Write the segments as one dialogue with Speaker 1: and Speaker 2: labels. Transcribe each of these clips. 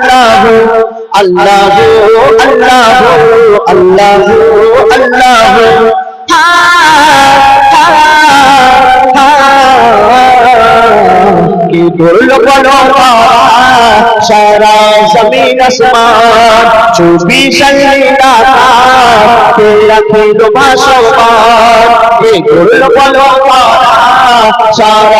Speaker 1: আল্লাহ আল্লাহ আল্লাহ আল্লাহ আল্লাহ। কি বলল বলো সারা জমিন আসমান তেরা ভাসমান কি বলল বলো সারা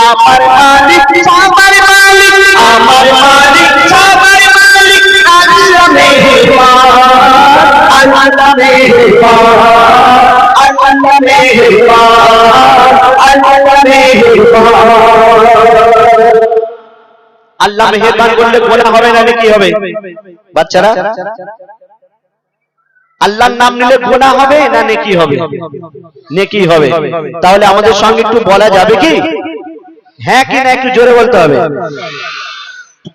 Speaker 1: আমার মালিক আমার মালিক আমার মালিক আমার মালিক আল্লাহ মেহেরবান আল্লাহ মেহেরবান আল্লাহ মেহেরবান আল্লাহ মেহেরবান আল্লাহ মেহেরবান বললে গোনা হবে না কি হবে? বাচ্চারা? আল্লাহর নাম নিলে গোনা হবে না নেকি হবে? নেকি হবে। তাহলে আমাদের সঙ্গে একটু বলা যাবে কি? হ্যাঁ কি না একটু জোরে বলতে হবে।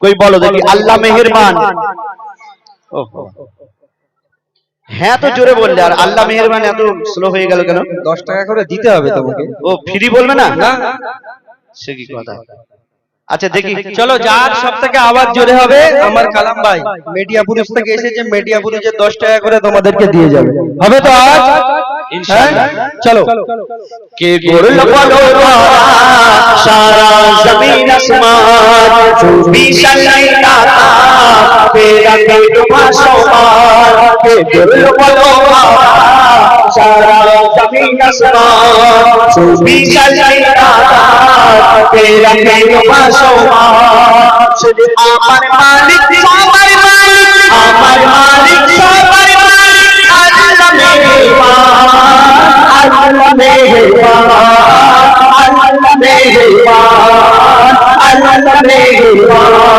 Speaker 1: কই বলো দেখি আল্লাহ মেহেরবান। হ্যাঁ তো জোরে বললে আর আল্লাহ মেহেরবান এত স্লো হয়ে গেল কেন?
Speaker 2: দশ টাকা করে দিতে হবে তোমাকে।
Speaker 1: ও ফ্রি বলবে না?
Speaker 2: না।
Speaker 1: সে কি কথা? আচ্ছা দেখি।
Speaker 2: চলো যার সব থেকে আবার জোরে হবে আমার কালাম ভাই। মিডিয়া পুরুষ থেকে এসেছে মিডিয়া পুরুষে দশ টাকা করে তোমাদেরকে দিয়ে যাবে। হবে তো আজ হ্যাঁ? চলো।
Speaker 1: কে করল সারা জমিন আসমান চব্বিশ লাইলাতা তেরা তেরো ভাসমান কে করল সারা শুধু আমার মালিক আমার মালিক আমার মালিক সবার মালিক আল্লাহ মেহেরবান আল্লাহ মেহেরবান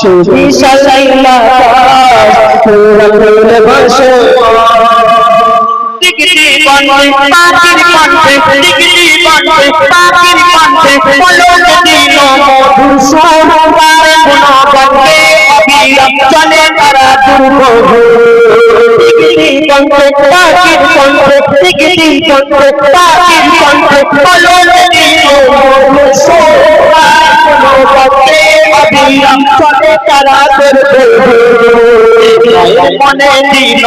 Speaker 1: আল্লাহ পুরা পুরা বসো টিকটি কণ্ঠে পাখির কণ্ঠে টিকটি কণ্ঠে পাখির কণ্ঠে অবিরাম চলে তারা দুর্ভোগ মনে দিন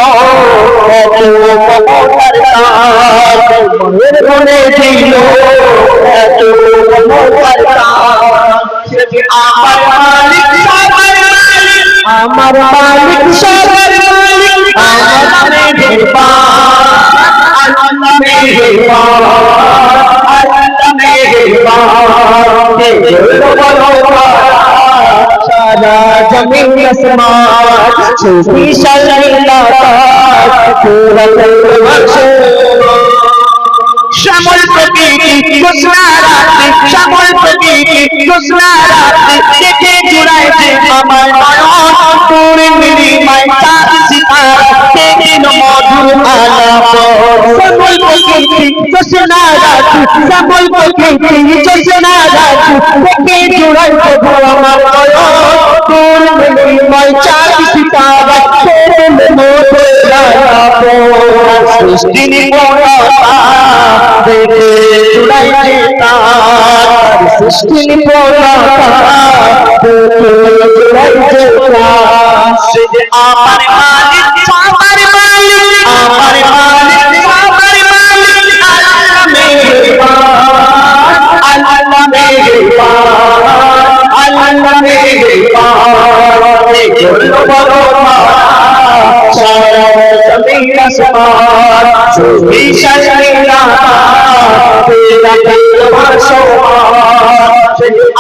Speaker 1: মনে মমতার আমার মালিক সবার মালিক আমার বলো সারা জমিন আসমান সুফি শ্যামল প্রকৃতি জোৎস্না রাতে শ্যামল প্রকৃতি জোৎস্না রাতে দেখে জুড়ায় আমার নয়ন পূর্ণিমি মাই চাঁদ সিতারা তেরিন মধুর আলাপ শ্যামল প্রকৃতি জোৎস্না রাতে শ্যামল প্রকৃতি জোৎস্না রাতে দেখে জুড়ায় আমার সৃষ্টি নিপুণতা দেখে জুড়াইছে তার। সৃষ্টি নিপুণতা দেখে জুড়াইছে তার। সে আমার মালিক আমার মালিক আমার মালিক। আসমান ভাসমান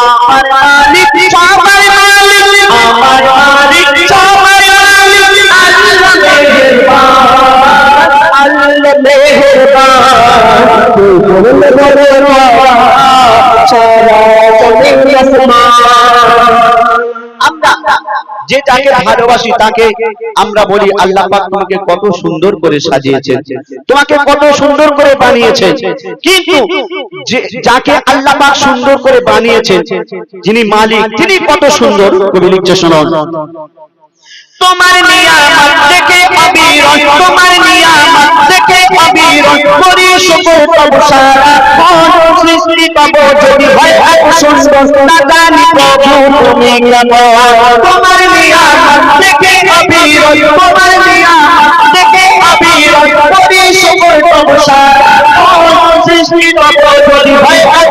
Speaker 1: আমার মালিক যে যাকে ভালোবাসি তাকে আমরা বলি আল্লাহ পাক তোমাকে কত সুন্দর করে সাজিয়েছে তোমাকে কত সুন্দর করে বানিয়েছে কিন্তু যে যাকে আল্লাহ পাক সুন্দর করে বানিয়েছে যিনি মালিক তিনি কত সুন্দর কবি লিখছে শুনুন তোমার নিয়ামত থেকে অবিরত, তোমার নিয়ামত থেকে অবিরত। করি শুকর তব সারা কোন সৃষ্টি তব যদি হয় এক সুন্দর না জানি প্রভু তুমি কেমন তোমার নিয়ামত থেকে অবিরত, তোমার নিয়ামত থেকে অবিরত। করি শুকর সারা কোন সৃষ্টি তব যদি হয় এক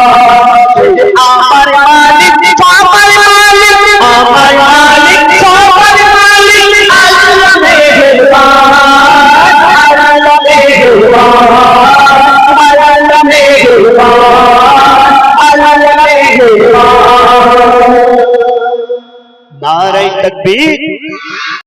Speaker 1: আল্লাহ মেহেরবান নারাই তকবীর